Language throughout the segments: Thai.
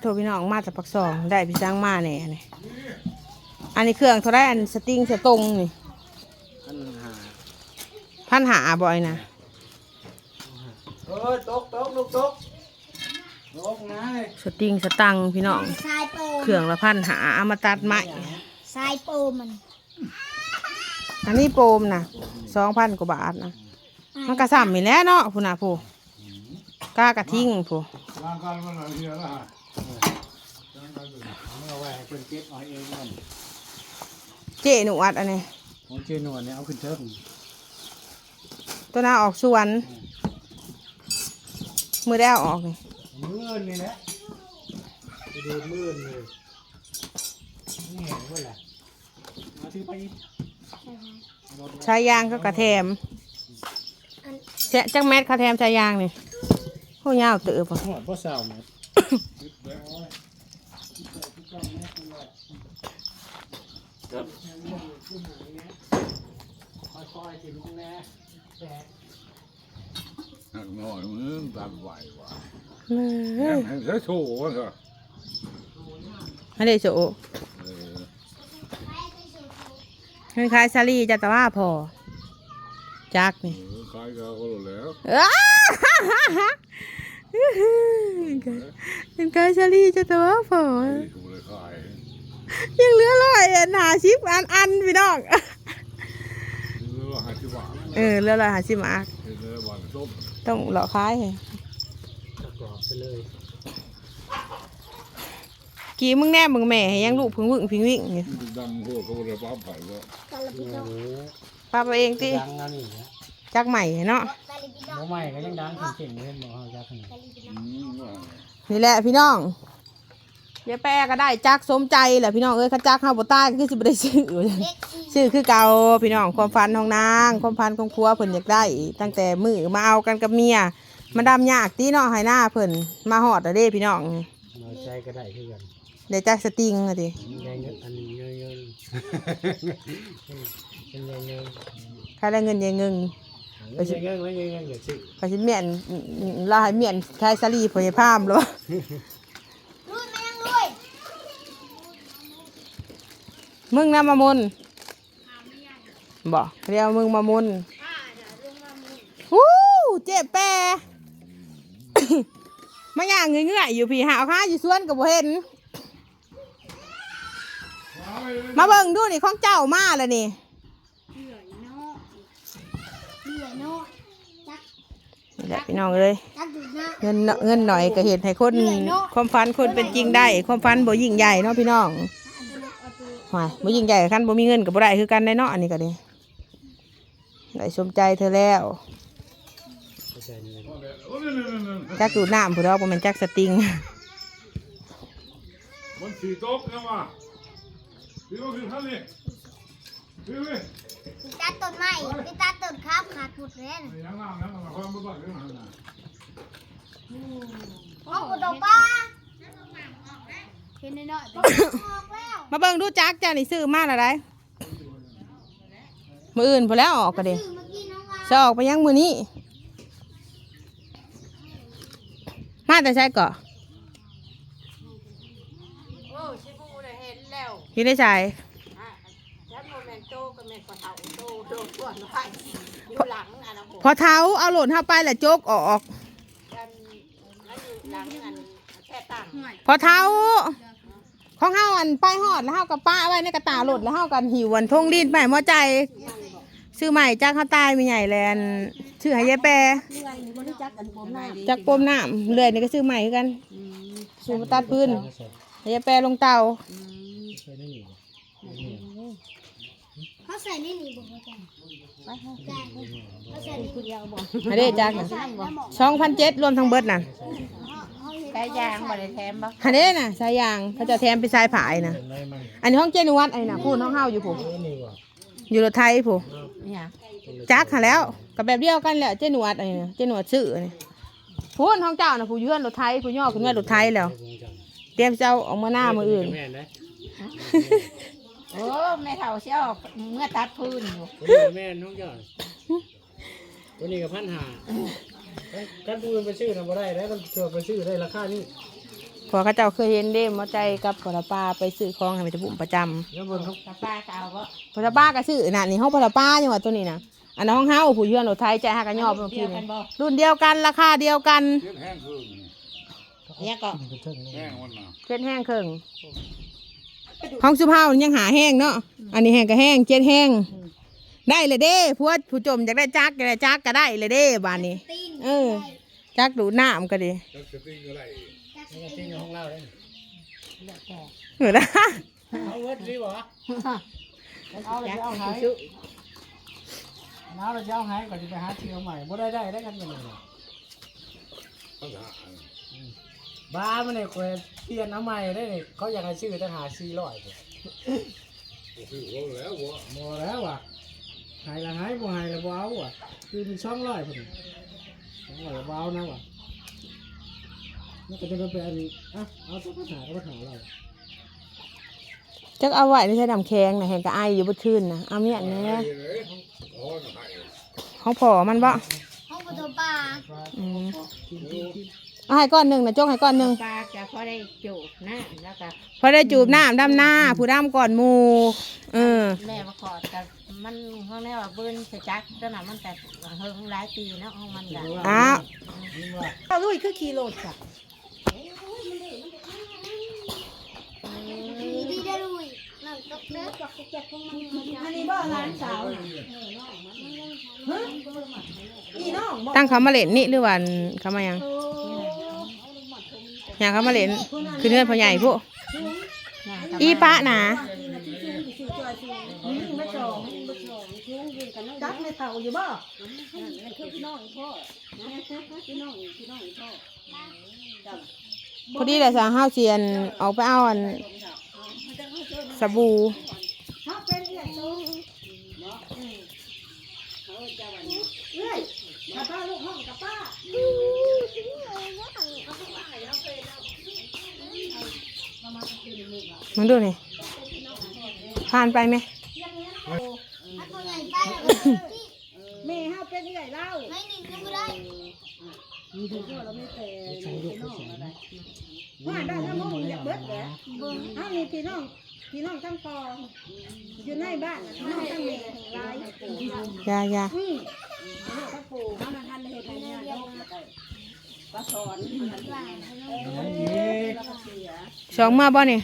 โทรพี่น้องมาจากปักซองได้พี่จ้างมาเนี่ยนี่อันนี้เครื่องเท่าไรอันสติงสตรงนี่พันหาพันหาบ่อยนะเออตกตกลูกตกตกนะสติงสตังค์พี่น้องทรายโปมเครื่องละพันหาเอามาตัดไม้ทรายโปมมันอันนี้โปมนะสองพันกว่าบาทนะมันกระสัมอีแหล้วเนาะผู้น่ะผู้กล้ากระทิ้งผู้ ร่างกายมันอะไรเฮียละฮะเอาไว้ให้เพิ่นเก็บเอาเองมันเจ๊หนูอัดอันนี้ ของเจนวลเนี่ยเอาขึ้นเทิงตัวหน้าออกสวน มือได้เอาออกนี่มื่นนี่แหละไปดูมื่นเลยนี่เห็นว่าแหละมาถือไปอีกชายยางก็กระแทมแจะจังแมทกระแทมชายยางนี่โหยาวเตือปะหอดพ่อสาวหมด ค่อยๆสิลูกแน่แบกหน่อยมึงตามไหวว่ะเอ้ยให้ใช้โถวะเถอะอันนี้โจเออคล้ายๆซาลีจะแต่ว่าพอจักนี่เออขายก็รู้แล้ว เป็นคล้ายซาลี่จะแต่ว่าพอไอ้ถูกเลยขายยังเหลือร้อยอันหาชิปอันอันพี่น้องเรือหาที่บ้านเออเหลือร้อยหาชิปมากเรือบ้านส้มต้องเหลาะคล้ายให้ประกอบไปเลยกี่มึงแน่มึงแม่ให้ยังลูกพึ่งวึ่งพิงวิ่งอยู่มันดังพวกเขาเลยปั๊บไปแล้วกาลปิโดโอ้โหป้าไปเองติดังแล้วนี่นะ จักใหม่เนาะกาลิปิโดน้องใหม่ก็ยังดังเก่งๆเลยบอกเขาจะขนาดกาลิปิโดอืมว่านี่แหละพี่น้องเดี๋ยวแปรก็ได้จักสมใจแหละพี่น้องเอ้ยข้าจักข้าวบต้ายก็คือสิบได้ซื้อเล็กอีซื้อคือเก่าพี่น้องความฝันของนาง ความฝันของผัวเพิ่นอยากได้ ตั้งแต่มือมาเอากันกับเมียมันดำยากตีเนาะให้หน้าเพิ่นมาหอดแล้วเด้พี่น้องน้อยใจก็ได้คือกันได้จักสติงอะดิแดงเงินอันนี้เงินเงินเป็นเงินเงินใครได้เงินยังเงิน เงินเงินเงินเงินเงินอย่าซื้อก็สิเมียนเราให้เมียนคายสลีพยาพามแล้วรุ่นไม่ยังรวยมึงนำมามุนบอกเรียกมึงมามุนฮู้เจ็บแปรมาย่างเงื่อยอยู่พี่หาข้าอยู่สวนกับบเห็น มาเบิ่งดูนี่ของเจ้ามาแล้วนี่ เหนื่อยเนาะเหนื่อยเนาะจัก นี่ แหละพี่น้องเอ้ยจักดูนะเงินเนเงินหน่อยก็เห็นให้คนความฝันคนเป็นจริงได้ ความฝันบ่ยิ่งใหญ่เนาะพี่น้องหวายบ่ยิ่งใหญ่คันบ่มีเงินก็บ่ได้คือกันได้เนาะอันนี้ก็ดีได้สมใจเธอแล้วเข้าใจเงินโอ้ยนี่นี่นี่จักดูดน้ำผู้ดอกบ่แม่นจักสติงมันสีโต๊ะนะมาพี่ว่าคือท่านนี่พี่เว้ยติดตาต้นไม้ ติดตาต้นข้าวขาดหมดเลยนะยังน้ำนะมันความไม่ต้องเรื่องนั้นนะโอ้โหดอกป้าเห็นน้อยๆออกแล้วมาเบิ่งดูจักเจ้านี่ซื้อมาแล้วได้มื้ออื่นพอแล้วออกก็เด้ซื้อเมื่อกี้น้องว่าจะออกไปยังมื้อนี้ มาแต่ใช่ก่อโอ้ชิบูได้เห็นแล้วอยู่ในใจอะแล้ว โมเมนโตก็เมนกว่าเต่าโตโตส่วนไว้อยู่หลังอันนั้นผมพอเท้าเอาโหลดเข้าไปแล้วโจกออก กันแล้วอยู่หลังอันแค่ตั้งพอเท้าของเฮาอันไปหอดแล้วเฮากับป้าไว้ในกระตาโหลดแล้วเฮากันหิววันทงดินไปหมอใจซื้อใหม่จากข้าวใต้มีใหญ่แลนชื่อให้ยายแปรจากปมน้ำเลื่อยนี่ก็ซื้อใหม่คือกันซื้อมาตัดพื้นก็ใส่ให้ยายแปรลงเตาใส่ได้อยู่ เขาใส่ในนี่บอกว่าจังไปให้ได้เขาใส่ในนี่อันนี้จากสองพันเจ็ดรวมทั้งเบิดน่ะไก่ย่างมาได้แถมบ่อันนี้น่ะสายยางเขาจะแถมเป็นสายผายน่ะเป็นไรมันอันนี้ห้องเจนวัดไอ้น่ะพูดห้องเฮาอยู่ผู้เออนี่ว่ะอยู่รถไทยผู้เนี่ยจักหาแล้วกับแบบเดียวกันแหละเจนวัดไอ้น่ะเจนวัดซื้อนี่พูดห้องเจ้าน่ะผู้อยื่นรถไทยผู้ย่อขึ้นมารถไทยแล้ว เตรียมจะเอาออกมาหน้ามืออื่นแม่นะ โอ้แม่เฒ่าเชี่ยวเมื่อตัดพื้นอยู่ตัวนี้แม่น้องยอดตัวนี้กับพันหาการปูนไปซื้อทำบ่ได้แล้วมันเชื่อไปซื้อได้ราคานี้พอเขาเจ้าเคยเห็นเด้มาใจกับพอละป้าไปซื้อของให้ไปจะบุ่มประจำเดี๋ยวเบิ่งเขาตาป้าก็เอาก็พอละป้าก็ซื้อน่ะนี่ห้องพอละป้าจังหวัดตัวนี้นะอันนั้นห้องเฮาผู้เยือนรถไทยใจหักกันยอบเมื่อเดีกี้ยวนี่กันบ่รุ่นเดียวกันราคาเดียวกันเจ็บแห้งคืนเนี่ยก็กินกระเทิงนี่แห้งวันน่ะเจ็ดแห้งครึ่ง ห้องสุภาพยังหาแห้งเนาะ อันนี้แห้งก็แห้งเจ็ดแห้ง ได้เลยเด้พวดผู้จมอยากได้จักอยากได้จักก็ได้เลยเด้บ้านนี้ตีนเออ จักดูดน้ำก็ดีจักสติงอะไรนี่ก็ติ้งในห้องเราเลยเหมือนนะเอาเวิร์ดดีบ่เอาเลยจะเอาหายซื้อเอาเลยจะเอาหายก่อนจะไปหาเที่ยวใหม่บ่ได้ได้ได้กันยังไงต้องหา บ้ามันเนี่ยคอยเปลี่ยนเอาใหม่ได้เนี่ยเขาอยากให้ชื่อตั้งหาสี่ร้อยเลยคือว่าแล้ววะบ่แล้วอะหายละหายบ่หายละบ่เอาอะ คือมันช่องร้อยพอดีช่องร้อยละบ่เอานะว่ะนี่ก็จะมาเป็นอะเอาตัวปัญหาก็ปัญหาเราจักเอาไว้ในใช้น้ำแข็งนะแห้งก็ไออยู่บนคืนนะเอาเมียนแหน่เลยอ๋อหายห้องพอมันบ่ห้องประตูป่า อืม กินกินกิน เอาให้ก้อนหนึ่งนะจกให้ก้อนหนึ่งปลาจะพอได้จูบนะแล้วก็พอได้จูบน้ำดำหน้าผู้ดำก่อนหมูเออแม่มาขอดแต่มันห้องแน่ว่าปืนใส่จักตอนนั้นมันแต่เฮิงหลายปีเนาะห้องมันกันอ้าวนี่ว่าเอาลุยคือขี่รถจ้ะดีดีได้ลุยนั่นตกเด้อจอกเจ็บของมันอันนี้บ่ร้านสาวอีน้องตั้งเขามาเล่นนี่หรือวันเขามายัง ยังเขามาเล่นคือเนื้อพ่อใหญ่พวกอีปะนะจักในเต่าอยู่บ่พอดีแต่สาวห้าวเซียนออกไปเอาอันสบู่ มึงดูนี่ผ่านไปไหมถ้าตัวใหญ่ไปแล้วก็ที่แม่เฮาเป็นใหญ่เล่าไม่หนึ่งก็ไม่ได้ว่าได้ถ้ามองอยากเบิดแหละเฮามีพี่น้องพี่น้องทั้งปออยู่ในบ้านพี่น้องทั้งแม่หลายอยาอยาอืมทั้งปู่เฮาทันได้เฮ็ดให้เนี่ยก็สอนสองเมื่อบ่เนี่ย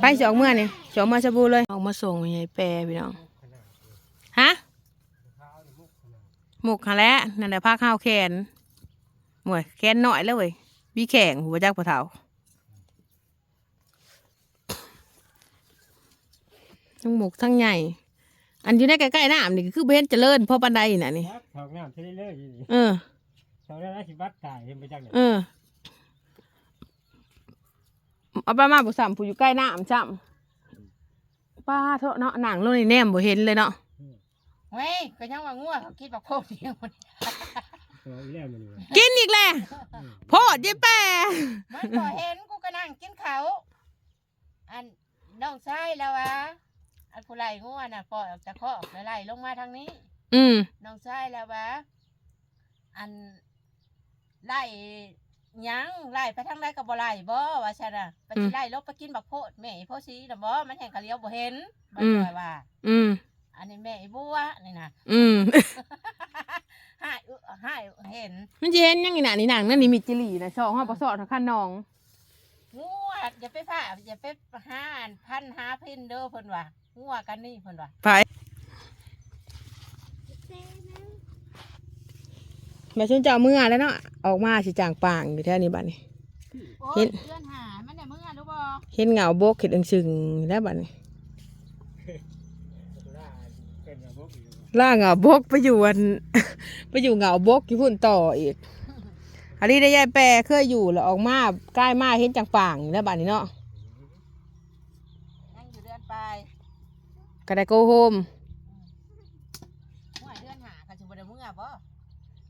ไปสองเมื่อเนี่ยสองเมื่อสบู่เลยเอามาส่งยายแปรพี่น้องฮะหมุกหาแล้วนั่นแหละผ้าข้าวแขนหมวยแขนหน่อยแล้วเว้ยวีแข่งหัวจักปะเถาทั้งหมกทั้งใหญ่ อันอยู่ในใกล้ๆน้ำนี่ก็คือเบนเจริญพ่อปันไดน่ะนี่ถอกน้ำที่เรื่อยๆอยู่นี่เออถอกได้แล้วสิบัดตายเห็นไปจังเนี่ยเออ เอาไปมาบุสามผู้อยู่ใกล้น้ำจ้ำป้าเถอะเนาะหนังลงในแนมบ่เห็นเลยเนาะเว้ยก็ยังว่างัวเขาคิดว่าโคตรเดียวมันตัวอีแล้วมันนี่ว่ะกินอีกแล้วโพดยายแปรมันบ่เห็นกูก็นั่งกินเขาวอันน้องชายแล้ววะอันผู้ไล่งัวน่ะปล่อยออกจากคอกแล้วไล่ลงมาทางนี้ อืมน้องชายแล้ววะอันไล่ หยังไล่ไปทางใดก็บ่ไล่บ่ว่าซั่นน่ะไปสิไล่ลบไปกินบักโพดแม่อีโพสีน่ะบ่มันแห่งกะเลียวบ่เห็นมันว่าว่า อืมอันนี้แม่อีบัวนี่นะอืมหายอึหายเห็น มันจะเห็นยังไงน่ะนี่หนังนั่นนี่มีจิหลีนะชองห้าปะสอดทางขั้นน้องงัวอย่าไปผ่าอย่าไปหาอันพันหาพินเด้อเพิ่นว่างัวกันนี่เพิ่นว่าไป แม่ชนเจ้าเมื่อแล้วเนาะออกมาสิจางปางอยู่แถวนี้บัดนี้โอ้เห็ยนเพื่อนหามันได้มึงอะรู้บ่เห็นเงาโบกเห็ดอึงซึงแล้วบัดนี้เป็นอย่างพวกอยู่ล่าเงาโบกไปอยู่อัน ไปอยู่เงาโบกอยู่พุ่นต่ออีกอันนี้ได้ยายแปรเคยอยู่แล้วออกมาใกล้มาเห็นจางปางอยู่แล้วบัดนี้เนาะยังอยู่เดือนไปก็ได้โกโฮม งัวเดือนหาก็สิบ่ได้มึงอะบ่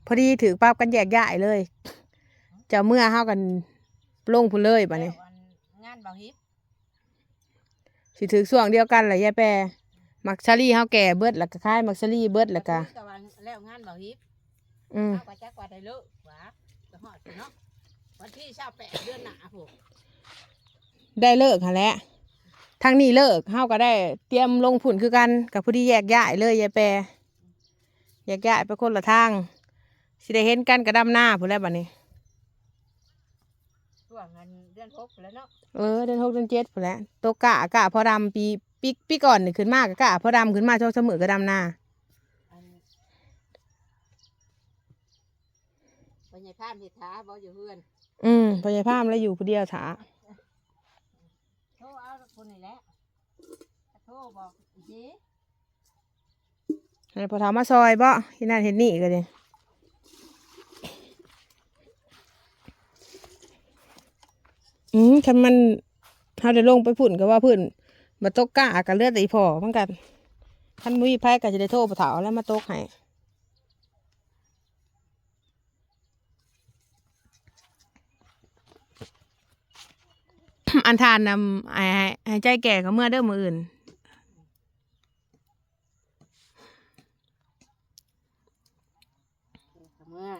พ อดีถือปั๊บกันแยกย้ายเลย จะเมื่อเฮากันลงพุ่นเลยบัดนี้ แล้วอันงานเบาฮิปสิถือส่วงเดียวกันแหละยายแปรมักซารี่เฮาแก่เบิดแล้วก็คล้ายมักซารี่เบิดแล้วก็กับวันแล้วงานเบาฮิปอืม เอาก็จักว่าได้เลิกหว่าก็ฮอดเนาะวันที่28เดือนหน้าพุ่นได้เลิกหั่นแหละทางนี้เลิกเฮาก็ได้เตรียมลงผุนคือกันกับผู้ที่แยกย้ายเลยยายแปรแยกย้ายไปคนละทาง สิได้เห็นกันกระดำหน้าผู้นแหล้วบัดนี้ ช่วงอันเดือนหกแล้วเนาะเออเดือนหกเดือนเจ็ดผู้นแหล้วตกกะกะพอดำปีปีปีก่อนนี่ขึ้นมากกะพอดำขึ้นมาเท่าเสมอกระดำหน้าอันปัญญาภาพเหตุท้าบ่อยู่เฮือนอืมพยาพามแล้วอยู่ผู้เดียวถาโทรเอาคนนี่แหละโทรบอกอีทีให้พอทามาซอยบ่ที่นั่นเห็นนี่ก็เลยอืม คันมันเฮาได้ลงไปพุ่นก็ว่าพุ่นมาตกกะกับเลือดตีพอเหมือนกันคันมุ้ยไพ่ก็จะได้โทรไปถาแล้วมาตกให้อันทานนำไอ้ให้ให้ใจแก่ก็เมื่อเด้อมืออื่น เมื่อ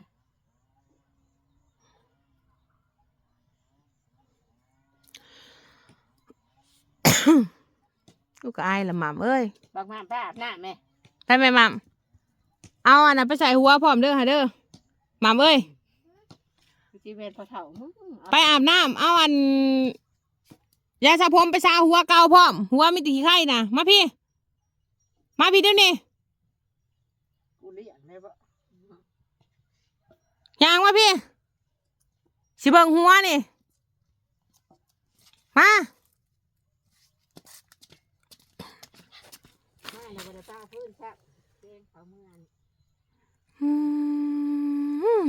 ลู กก็อายละหม่ำเอ้ยบอกมาป้าอาบน้ำแม่ไปไหมหม่ำเอาอันนั้นไปใส่หัวพร้อมเด้อฮะเด้อหม่ำเอ้ยจีเวนพอเถ่ามึงไปอาบน้ำเอาอันยาสระผมไปซาหัวเก่าพร้อม หัวมีแตีขี้ไข่นะมาพี่ มาพี่เดี๋ยวนี้กูเลี้ยงเลยบ่ยางมาพี่สิเบิ่งหัวนี่ มา ไม่ เราบ่ได้ป้าพื้นแซ่บเองเขาเมื่อนอืม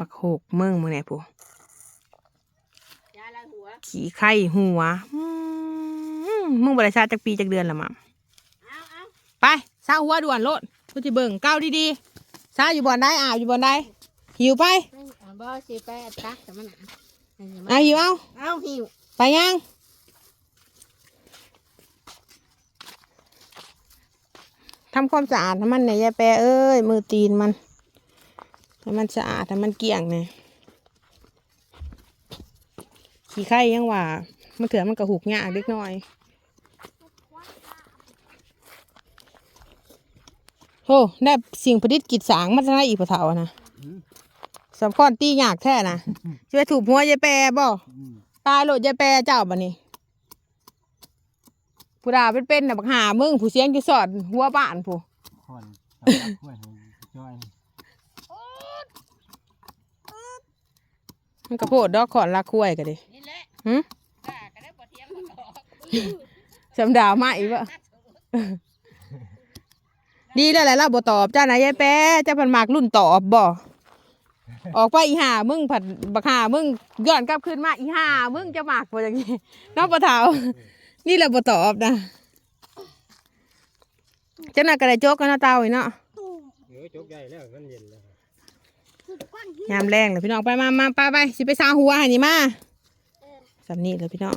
บักโหกเมืองมึงเนี่ยผู้ยาละหัว ขี้ไข่หัวอืมมึงบริษัทจากปีจากเดือนละหม่ำเอาเอาไปซาหัวด่วนโลดกูจะเบิ่งก้าวดีๆซาอยู่บ่อนได้อาบอยู่บ่อนได้หิวไปเอาบ่สิไปตักแต่มันหนาเอาหิวเอาเอาหิวไปยัง ทำความสะอาดให้มันเนี่ยยายแปรเอ้ย มือตีนมันให้มันสะอาดให้มันเกลี่ยงเนี่ยขี้ไข่ยังว่า มันเถื่อมันกระหุกยากเล็กน้อยโอ้ได้สิ่งประดิษฐ์กิจสางมาจากไหนอีกปะเถาอะนะสำคัญตียากแท้นะช่วยถูกหัวยายแปรบ่อืมตายโหลดยายแปรเจ้าบันนี้ ผู้ด่าเป็นเป็นน่ะบักหามึงผู้เสียงจะสอดหัวบ้านผู้คอนสำหรับกล้วยให้จ้อยมันกระโพดดอกขอนลาคุ้ยกันดินี่แหละหึป้าก็ได้บ่เทียมบ่ตอกสำดาวมาอีกวะดีแล้วแหละเราบ่ตอบจ้านะยายแปรเจ้าพันมากรุ่นตอบบ่ออกไปอีห่ามึงผัดบักหามึงย้อนกลับคืนมาอีห่ามึงจะมากบ่อย่างนี้นอกปะเทา นี่แหละบ่ตอบนะเจ้าน่ะกระไดโจกกันนะเตาอีกเนาะตุ่มเออจกใหญ่แล้วมันเย็นแล้วคือก้อนหินยามแรงเลยพี่น้องไปมามาไปไปสิไปซาหัวให้นี่มาสำนีเลยพี่น้อง